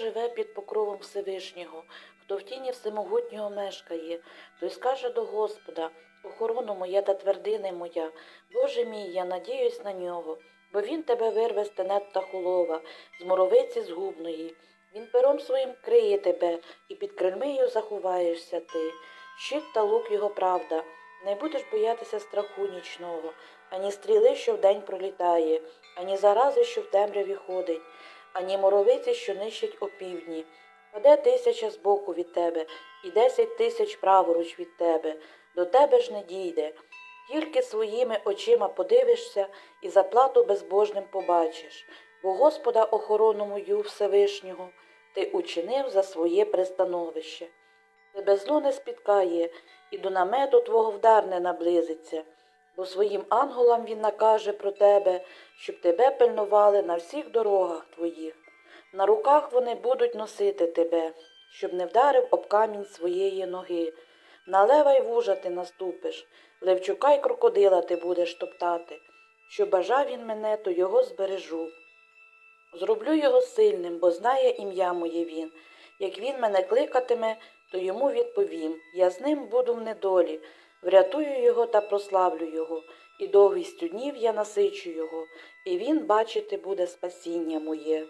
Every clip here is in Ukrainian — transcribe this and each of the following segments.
живе під покровом Всевишнього, хто в тіні всемогутнього мешкає, той скаже до Господа, охорону моя та твердини моя, Боже мій, я надіюсь на нього, бо він тебе вирве з тенет та холова, з моровиці згубної. Він пером своїм криє тебе, і під крильмею заховаєшся ти. Щит та лук його правда. Не будеш боятися страху нічного, ані стріли, що вдень пролітає, ані зарази, що в темряві ходить, ані моровиці, що нищить опівдні. Паде тисяча збоку від тебе, і десять тисяч праворуч від тебе, до тебе ж не дійде. Тільки своїми очима подивишся і заплату безбожним побачиш, бо Господа охорону мою Всевишнього ти учинив за своє пристановище. Тебе зло не спіткає, і до намету твого вдар не наблизиться, бо своїм ангелам він накаже про тебе, щоб тебе пильнували на всіх дорогах твоїх. На руках вони будуть носити тебе, щоб не вдарив об камінь своєї ноги. На лева й вужа ти наступиш, левчука й крокодила ти будеш топтати. Що бажав він мене, то його збережу. Зроблю його сильним, бо знає ім'я моє він. Як він мене кликатиме, то йому відповім я з ним буду в недолі, врятую його та прославлю його, і довгістю днів я насичу його, і він бачити буде спасіння моє.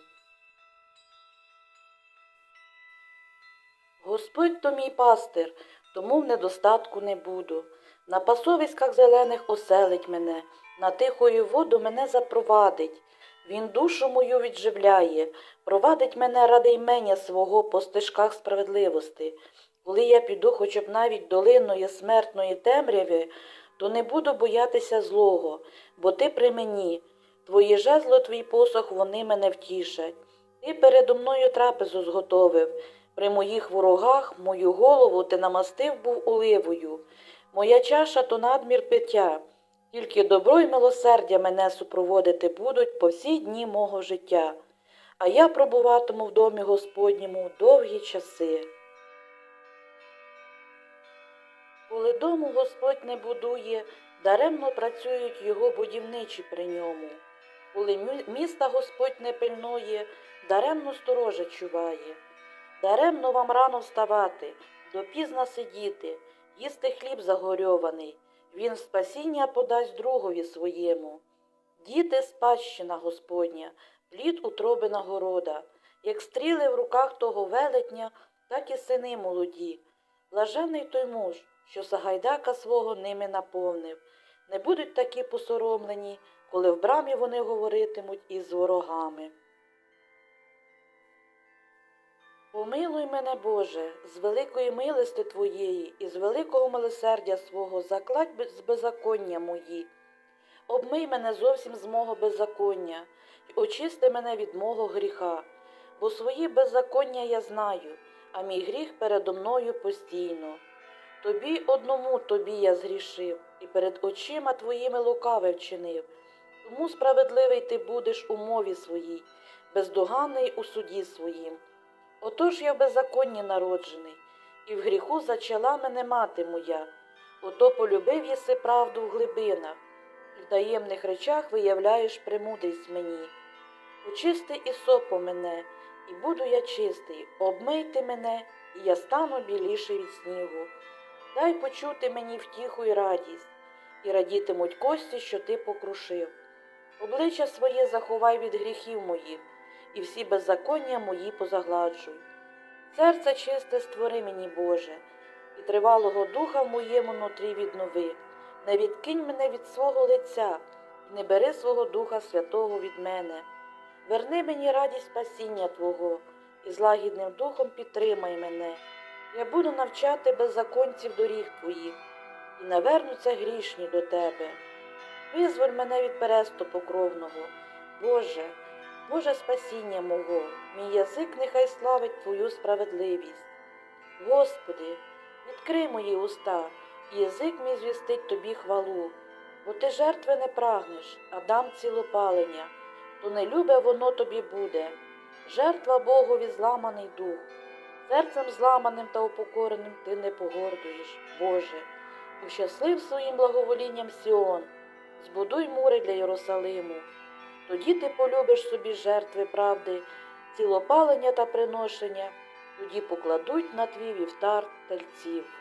Господь то мій пастир, тому в недостатку не буду. На пасовиськах зелених оселить мене, на тихою воду мене запровадить. Він душу мою відживляє, провадить мене ради ймення свого по стежках справедливости. Коли я піду хоч б навіть долиною смертної темряви, то не буду боятися злого, бо ти при мені. Твої жезло, твій посох, вони мене втішать. Ти передо мною трапезу зготовив. При моїх ворогах мою голову ти намастив був оливою. Моя чаша то надмір пиття. Тільки добро й милосердя мене супроводити будуть по всі дні мого життя, а я пробуватиму в домі Господньому довгі часи. Коли дому Господь не будує, даремно працюють його будівничі при ньому. Коли міста Господь не пильнує, даремно сторожа чуває. Даремно вам рано вставати, допізно сидіти, їсти хліб загорьований, він спасіння подасть другові своєму. Діти спадщина Господня, плід утроби нагорода, як стріли в руках того велетня, так і сини молоді. Блажений той муж, що Сагайдака свого ними наповнив. Не будуть такі посоромлені, коли в брамі вони говоритимуть із ворогами. Помилуй мене, Боже, з великої милости Твоєї і з великого милосердя свого закладь з беззаконня мої. Обмий мене зовсім з мого беззаконня й очисти мене від мого гріха, бо свої беззаконня я знаю, а мій гріх передо мною постійно. Тобі одному тобі я згрішив, і перед очима твоїми лукаве вчинив. Тому справедливий ти будеш у мові своїй, бездоганний у суді своїм. Отож я беззаконні народжений, і в гріху зачала мене мати моя. Ото полюбив єси правду в глибинах, і в таємних речах виявляєш премудрість мені. Очисти і сопо мене, і буду я чистий, обмийте мене, і я стану біліший від снігу. Дай почути мені втіху і радість, і радітимуть кості, що ти покрушив. Обличчя своє заховай від гріхів моїх, і всі беззаконня мої позагладжуй. Серце чисте створи мені, Боже, і тривалого духа в моєму нутрі віднови. Не відкинь мене від свого лиця, і не бери свого Духа Святого від мене. Верни мені радість спасіння Твого, і з лагідним духом підтримай мене. Я буду навчати беззаконців доріг Твоїх, і навернуться грішні до Тебе. Визволь мене від пересту покровного, Боже, Боже спасіння мого, мій язик нехай славить Твою справедливість. Господи, відкрий мої уста, і язик мій звістить Тобі хвалу, бо ти жертви не прагнеш, а дам цілопалення, то не любе воно тобі буде. Жертва Богові зламаний дух, серцем зламаним та упокореним ти не погордуєш, Боже. Ущаслив своїм благоволінням Сіон, збудуй мури для Єрусалиму. Тоді ти полюбиш собі жертви правди цілопалення та приношення, тоді покладуть на твій вівтар тельців.